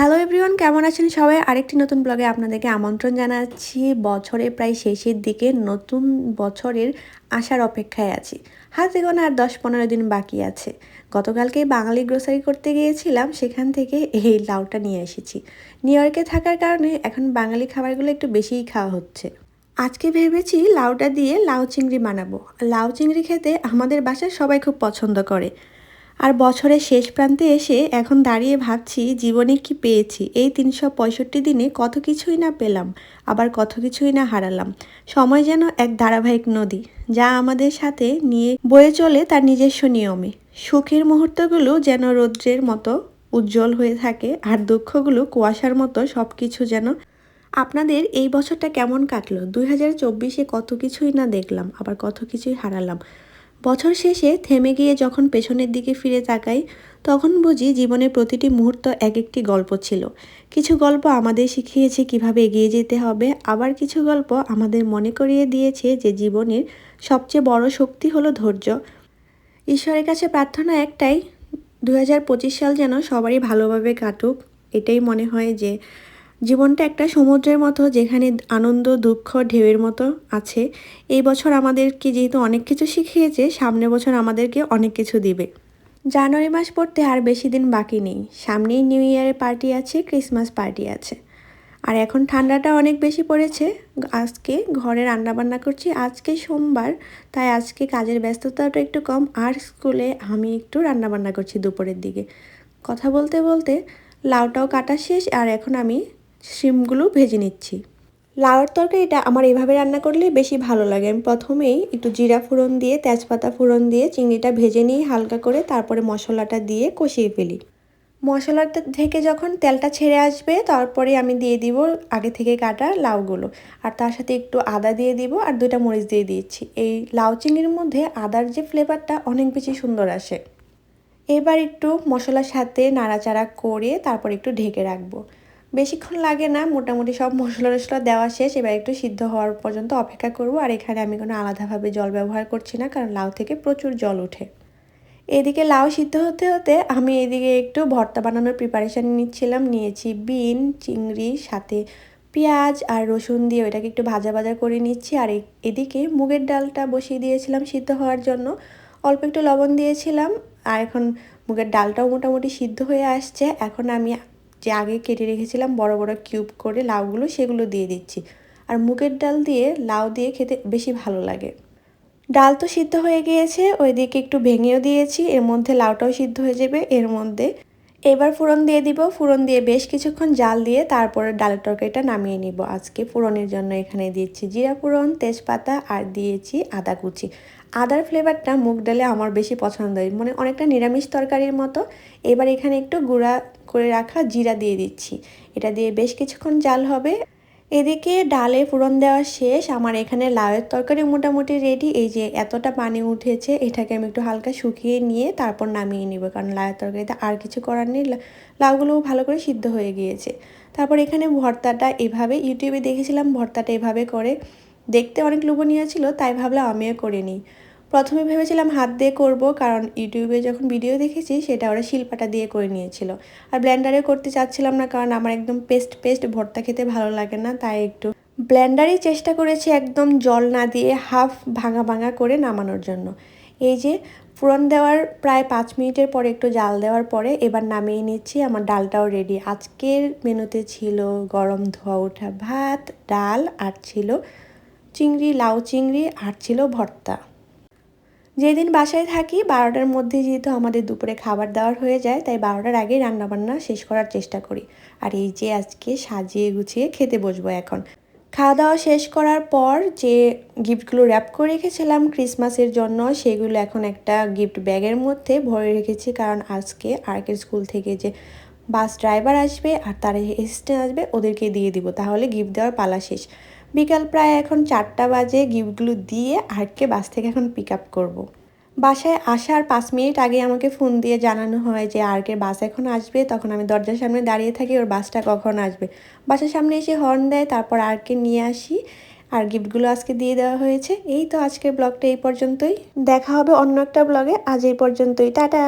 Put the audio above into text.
Hello everyone কেমন আছেন সবাই? আরেকটি নতুন ব্লগে আপনাদেরকে আমন্ত্রণ জানাচ্ছি। বছরের প্রায় শেষের দিকে নতুন বছরের আসার অপেক্ষায় আছি। হাতে গোনা আর দশ পনেরো দিন বাকি আছে। গতকালকে বাঙালি গ্রোসারি করতে গিয়েছিলাম, সেখান থেকে এই লাউটা নিয়ে এসেছি। নিউ ইয়র্কে থাকার কারণে এখন বাঙালি খাবারগুলো একটু বেশিই খাওয়া হচ্ছে। আজকে ভেবেছি লাউটা দিয়ে লাউ চিংড়ি বানাবো। লাউ চিংড়ি খেতে আমাদের বাসায় সবাই খুব পছন্দ করে। আর বছরের শেষ প্রান্তে এসে এখন দাঁড়িয়ে ভাবছি, জীবনে কি পেয়েছি? এই তিনশো পঁয়ষট্টি দিনে কত কিছুই না পেলাম, আবার কত কিছুই না হারালাম। সময় যেন এক ধারাবাহিক নদী, যা আমাদের সাথে নিয়ে বয়ে চলে তার নিজস্ব নিয়মে। সুখের মুহূর্তগুলো যেন রৌদ্রের মতো উজ্জ্বল হয়ে থাকে, আর দুঃখগুলো কুয়াশার মতো সব কিছু যেন আপনাদের এই বছরটা কেমন কাটলো? দুই হাজার চব্বিশে কত কিছুই না দেখলাম, আবার কত কিছুই হারালাম। বছর শেষে থেমে গিয়ে যখন পেছনের দিকে ফিরে তাকাই, তখন বুঝি জীবনের প্রতিটি মুহূর্ত এক একটি গল্প ছিল। কিছু গল্প আমাদের শিখিয়েছে কীভাবে এগিয়ে যেতে হবে, আবার কিছু গল্প আমাদের মনে করিয়ে দিয়েছে যে জীবনের সবচেয়ে বড় শক্তি হলো ধৈর্য। ঈশ্বরের কাছে প্রার্থনা একটাই দু হাজার পঁচিশ সাল যেন সবারই ভালোভাবে কাটুক, এটাই মনে হয় যে জীবনটা একটা সমুদ্রের মতো, যেখানে আনন্দ, দুঃখ, ঢেউয়ের মতো আছে। এই বছর আমাদেরকে যেহেতু অনেক কিছু শিখিয়েছে সামনে বছর আমাদেরকে অনেক কিছু দিবে। জানুয়ারি মাস পড়তে আর বেশি দিন বাকি নেই। সামনেই নিউ ইয়ারের পার্টি আছে ক্রিসমাস পার্টি আছে। আর এখন ঠান্ডাটা অনেক বেশি পড়েছে। আজকে ঘরে রান্নাবান্না করছি, আজকে সোমবার, তাই আজকে কাজের ব্যস্ততাটা একটু কম। আর স্কুলে আমি একটু রান্নাবান্না করছি দুপুরের দিকে। কথা বলতে বলতে লাউটাও কাটা শেষ, আর এখন আমি শিমগুলো ভেজে নিচ্ছি। লাউর তরকারিটা আমার এভাবে রান্না করলে বেশি ভালো লাগে। আমি প্রথমেই একটু জিরা ফোড়ন দিয়ে, তেজপাতা ফোড়ন দিয়ে, চিংড়িটা ভেজে নিই হালকা করে তারপরে মশলাটা দিয়ে কষিয়ে ফেলি। মশলাটা থেকে যখন তেলটা ছেড়ে আসবে, তারপরে আমি দিয়ে দিব আগে থেকে কাটা লাউগুলো। আর তার সাথে একটু আদা দিয়ে দিব আর দুইটা মরিচ দিয়ে দিচ্ছি। এই লাউ চিংড়ির মধ্যে আদার যে ফ্লেভারটা অনেক বেশি সুন্দর আসে। এবার একটু মশলার সাথে নাড়াচাড়া করে তারপর একটু ঢেকে রাখব। বেশিক্ষণ লাগে না, মোটামুটি সব মশলা টশলা দেওয়া শেষ। এবার একটু সিদ্ধ হওয়ার পর্যন্ত অপেক্ষা করব। আর এখানে আমি কোনো আলাদাভাবে জল ব্যবহার করছি না, কারণ লাউ থেকে প্রচুর জল ওঠে। এদিকে লাউ সিদ্ধ হতে হতে আমি এদিকে একটু ভর্তা বানানোর প্রিপারেশান নিচ্ছিলাম। নিয়েছি বিন, চিংড়ি, সাথে পেঁয়াজ আর রসুন দিয়ে ওইটাকে একটু ভাজা ভাজা করে নিচ্ছি। আর এদিকে মুগের ডালটা বসিয়ে দিয়েছিলাম সিদ্ধ হওয়ার জন্য। অল্প একটু লবণ দিয়েছিলাম। আর এখন মুগের ডালটাও মোটামুটি সিদ্ধ হয়ে আসছে। এখন আমি যে আগে কেটে রেখেছিলাম বড় বড় কিউব করে লাউগুলো সেগুলো দিয়ে দিচ্ছি। আর মুগের ডাল দিয়ে লাউ দিয়ে খেতে বেশি ভালো লাগে। ডাল তো সিদ্ধ হয়ে গিয়েছে, ওইদিকে একটু ভেঙেও দিয়েছি, এর মধ্যে লাউটাও সিদ্ধ হয়ে যাবে, এর মধ্যে এবার ফোড়ন দিয়ে দিব। ফোড়ন দিয়ে বেশ কিছুক্ষণ জাল দিয়ে তারপরে ডালের তরকারিটা নামিয়ে নিব। আজকে ফোড়নের জন্য এখানে দিচ্ছি জিরা ফোড়ন, তেজপাতা আর দিয়েছি আদা কুচি। আদার ফ্লেভারটা মুগ ডালে আমার বেশি পছন্দ হয় মানে অনেকটা নিরামিষ তরকারির মতো। এবার এখানে একটু গুঁড়া করে রাখা জিরা দিয়ে দিচ্ছি। এটা দিয়ে বেশ কিছুক্ষণ জাল হবে। এদিকে ডালে ফোড়ন দেওয়া শেষ, আমার এখানে লাউয়ের তরকারি মোটামুটি রেডি এই যে এতটা পানি উঠেছে, এটাকে আমি একটু হালকা শুকিয়ে নিয়ে তারপর নামিয়ে নিব, কারণ লাউয়ের তরকারিতে আর কিছু করার নেই। লাউগুলোও ভালো করে সিদ্ধ হয়ে গিয়েছে। তারপর এখানে ভর্তাটা এভাবে ইউটিউবে দেখেছিলাম ভর্তাটা এভাবে করে। দেখতে অনেক লোভনীয় ছিল, তাই ভাবলাম আমিও করে নিই। প্রথমে ভেবেছিলাম হাত দিয়ে করব, কারণ ইউটিউবে যখন ভিডিও দেখেছি সেটা ওরা শিল্পাটা দিয়ে করে নিয়েছিল। আর ব্লেন্ডারে করতে চাচ্ছিলাম না, কারণ আমার একদম পেস্ট পেস্ট ভর্তা খেতে ভালো লাগে না, তাই একটু ব্ল্যান্ডারই চেষ্টা করেছি একদম জল না দিয়ে হাফ ভাঙা ভাঙা করে নামানোর জন্য। এই যে ফোড়ন দেওয়ার প্রায় পাঁচ মিনিটের পরে, একটু জাল দেওয়ার পরে এবার নামিয়ে নিচ্ছি, আমার ডালটাও রেডি আজকের মেনুতে ছিল গরম ধোয়া ওঠা ভাত, ডাল, আর ছিল চিংড়ি, লাউ চিংড়ি, আর ছিল ভর্তা। যেদিন বাসায় থাকি, বারোটার মধ্যে যেহেতু আমাদের দুপুরে খাবার দাওয়ার হয়ে যায়, তাই বারোটার আগে রান্নাবান্না শেষ করার চেষ্টা করি। আর এই যে আজকে সাজিয়ে গুছিয়ে খেতে বসবো এখন। খাওয়া দাওয়া শেষ করার পর যে গিফটগুলো র্যাপ করে রেখেছিলাম ক্রিসমাসের জন্য, সেগুলো এখন একটা গিফট ব্যাগের মধ্যে ভরে রেখেছি। কারণ আজকে আর্কের স্কুল থেকে যে বাস ড্রাইভার আসবে আর তার অ্যাসিস্ট্যান্ট আসবে, ওদেরকে দিয়ে দিব। তাহলে গিফট দেওয়ার পালা শেষ। বিকাল প্রায় এখন চারটা বাজে, গিফটগুলো দিয়ে আর্টকে বাস থেকে এখন পিক আপ করব। বাসায় আসার পাঁচ মিনিট আগে আমাকে ফোন দিয়ে জানানো হয় যে আর্কের বাস এখন আসবে, তখন আমি দরজার সামনে দাঁড়িয়ে থাকি, ওর বাসটা কখন আসবে? বাসার সামনে এসে হর্ন দেয়, তারপর আর্কে নিয়ে আসি, আর গিফটগুলো আজকে দিয়ে দেওয়া হয়েছে। এই তো আজকের ব্লগটা এই পর্যন্তই। দেখা হবে অন্য একটা ব্লগে। আজ এই পর্যন্তই। টাটা!